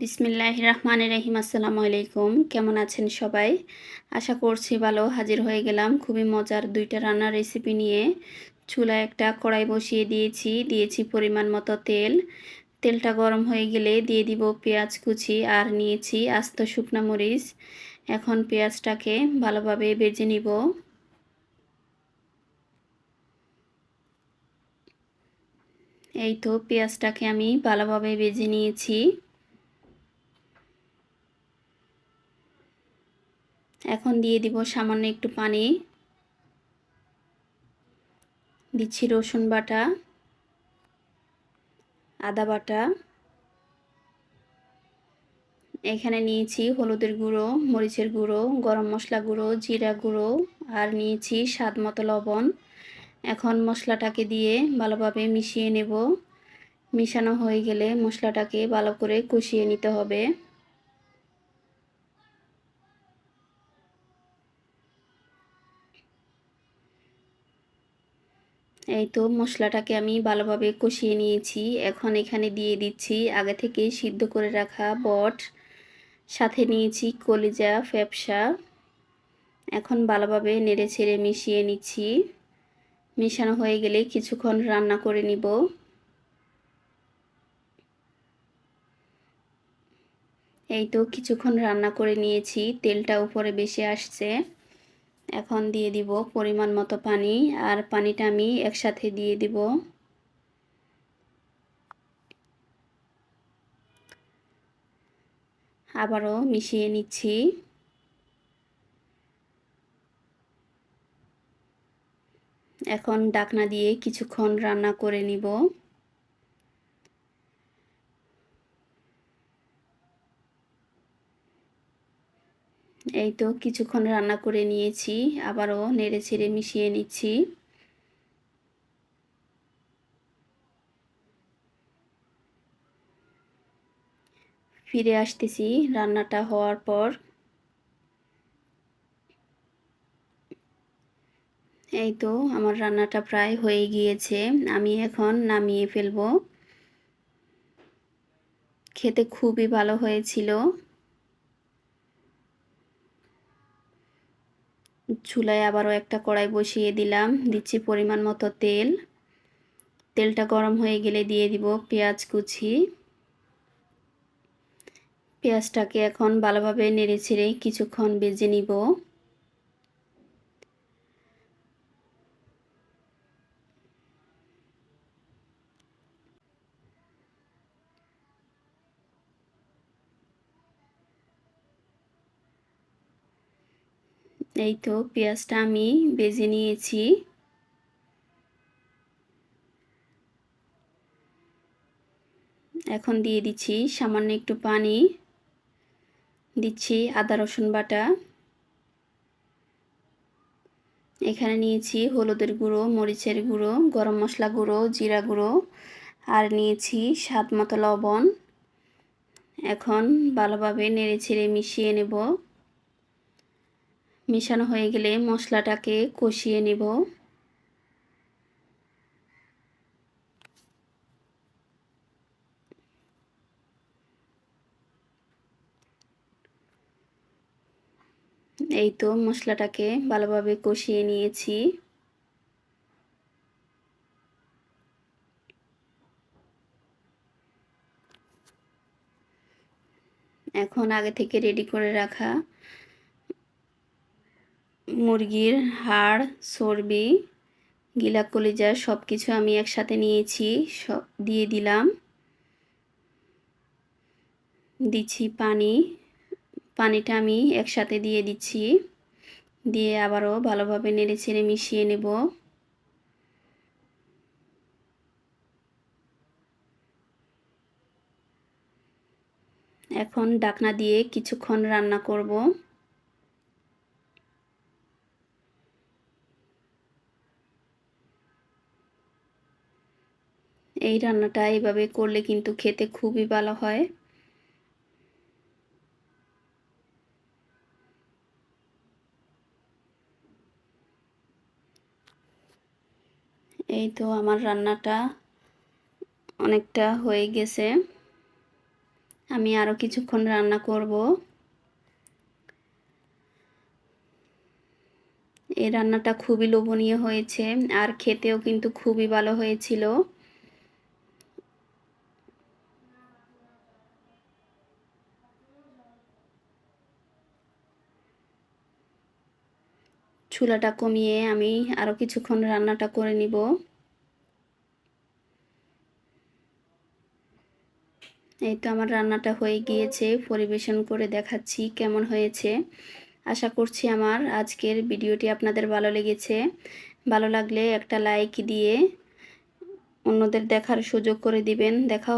বিসমিল্লাহ রহমান রহিম, আসসালামু আলাইকুম। কেমন আছেন সবাই? আশা করছি ভালো, হাজির হয়ে গেলাম। খুবই মজার দুইটা রান্নার রেসিপি নিয়ে চুলায় একটা কড়াই বসিয়ে দিয়েছি। দিয়েছি পরিমাণ মতো তেল। তেলটা গরম হয়ে গেলে দিয়ে দিব পেঁয়াজ কুচি আর নিয়েছি আস্ত শুকনা মরিচ। এখন পেঁয়াজটাকে ভালোভাবে বেজে নিব। এই তো পেঁয়াজটাকে আমি ভালোভাবে বেজে নিয়েছি। এখন দিয়ে দিব সামান্য একটু পানি। দিচ্ছি রসুন বাটা, আদা বাটা। এখানে নিয়েছি হলুদের গুঁড়ো, মরিচের গুঁড়ো, গরম মশলা গুঁড়ো, জিরা গুঁড়ো আর নিয়েছি স্বাদ মতো লবণ। এখন মশলাটাকে দিয়ে ভালোভাবে মিশিয়ে নেব। মিশানো হয়ে গেলে মশলাটাকে ভালো করে কষিয়ে নিতে হবে। এই তো মশলাটাকে আমি ভালোভাবে কষিয়ে নিয়েছি। এখন এখানে দিয়ে দিচ্ছি আগে থেকে সিদ্ধ করে রাখা বট। সাথে নিয়েছি কলিজা, ফ্যাপসা। এখন ভালোভাবে নেড়ে ছেড়ে মিশিয়ে নিচ্ছি। মেশানো হয়ে গেলে কিছুক্ষণ রান্না করে নিব। এই তো কিছুক্ষণ রান্না করে নিয়েছি। তেলটা উপরে বেশি আসছে। এখন দিয়ে দিব পরিমাণ মতো পানি আর পানিটা আমি একসাথে দিয়ে দিব। আবারও মিশিয়ে নিচ্ছি। এখন ডাকনা দিয়ে কিছুক্ষণ রান্না করে নিব। এই তো কিছুক্ষণ রান্না করে নিয়েছি, আবারও নেড়ে ছেড়ে মিশিয়ে নিচ্ছি। ফিরে আসতেছি রান্নাটা হওয়ার পর। এই তো আমার রান্নাটা প্রায় হয়ে গিয়েছে, আমি এখন নামিয়ে ফেলব। খেতে খুবই ভালো হয়েছিল। চুলায় আবারও একটা কড়াই বসিয়ে দিলাম। দিচ্ছি পরিমাণ মতো তেল। তেলটা গরম হয়ে গেলে দিয়ে দিব পেঁয়াজ কুচি। পেঁয়াজটাকে এখন ভালোভাবে নেড়ে ছেড়ে কিছুক্ষণ বেজে নিব। এই তো পেঁয়াজটা আমি বেজে নিয়েছি। এখন দিয়ে দিচ্ছি সামান্য একটু পানি। দিচ্ছি আদা, রসুন বাটা। এখানে নিয়েছি হলুদের গুঁড়ো, মরিচের গুঁড়ো, গরম মশলা গুঁড়ো, জিরা গুঁড়ো। আর নিয়েছি স্বাদ মতো লবণ। এখন ভালোভাবে নেড়ে ছেড়ে মিশিয়ে নেব। মেশানো হয়ে গেলে মশলাটাকে কষিয়ে নেব। এই তো মশলাটাকে ভালোভাবে কষিয়ে নিয়েছি। এখন আগে থেকে রেডি করে রাখা মুরগির হাড়, চর্বি গিলা কলিজা সব কিছু আমি একসাথে নিয়েছি, সব দিয়ে দিলাম। দিচ্ছি পানি, পানিটা আমি একসাথে দিয়ে দিচ্ছি। দিয়ে আবারও ভালোভাবে নেড়ে ছেড়ে মিশিয়ে নেব। এখন ডাকনা দিয়ে কিছুক্ষণ রান্না করব। এই রান্নাটা এইভাবে করলে কিন্তু খেতে খুবই ভালো হয়। এই তো আমার রান্নাটা অনেকটা হয়ে গেছে। আমি আরও কিছুক্ষণ রান্না করব। এই রান্নাটা খুবই লোভনীয় হয়েছে, আর খেতেও কিন্তু খুবই ভালো হয়েছিল। চুলাটা কমিয়ে আমি আরও কিছুক্ষণ রান্নাটা করে নিব। এই তো আমার রান্নাটা হয়ে গিয়েছে, পরিবেশন করে দেখাচ্ছি কেমন হয়েছে। আশা করছি আমার আজকের ভিডিওটি আপনাদের ভালো লেগেছে। ভালো লাগলে একটা লাইক দিয়ে অন্যদের দেখার সুযোগ করে দিবেন। দেখা